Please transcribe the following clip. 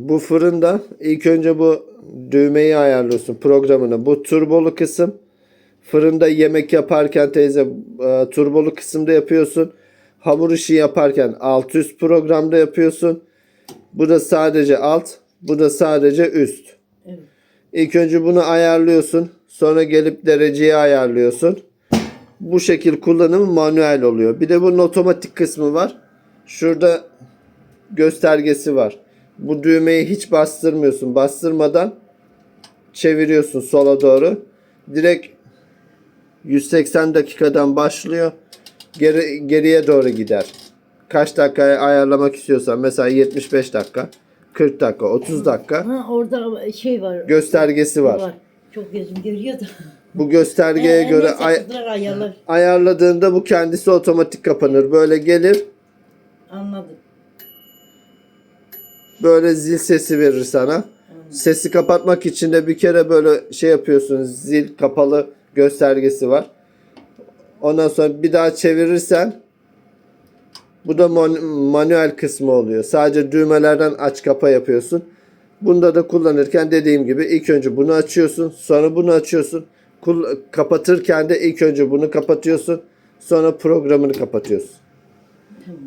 Bu fırında ilk önce bu düğmeyi ayarlıyorsun programını. Bu turbolu kısım. Fırında yemek yaparken teyze e, turbolu kısımda yapıyorsun. Hamur işi yaparken alt üst programda yapıyorsun. Bu da sadece alt. Bu da sadece üst. Evet. İlk önce bunu ayarlıyorsun. Sonra gelip dereceyi ayarlıyorsun. Bu şekil kullanımı manuel oluyor. Bir de bunun otomatik kısmı var. Şurada göstergesi var. Bu düğmeyi hiç bastırmıyorsun. Bastırmadan çeviriyorsun sola doğru. Direkt 180 dakikadan başlıyor. Geri, geriye doğru gider. Kaç dakikaya ayarlamak istiyorsan mesela 75 dakika, 40 dakika, 30 dakika Ha orada şey var. göstergesi var. Çok gözüm görüyor da. Bu göstergeye Ee, göre ay- ayarlar. ayarladığında bu kendisi otomatik kapanır. Böyle gelir, Anladım. Böyle zil sesi verir sana. Sesi kapatmak için de bir kere böyle şey yapıyorsun. Zil kapalı göstergesi var. Ondan sonra bir daha çevirirsen bu da man- manuel kısmı oluyor. Sadece düğmelerden aç kapa yapıyorsun. Bunda da kullanırken dediğim gibi ilk önce bunu açıyorsun, sonra bunu açıyorsun. Kul- kapatırken de ilk önce bunu kapatıyorsun, sonra programını kapatıyorsun. Tamam.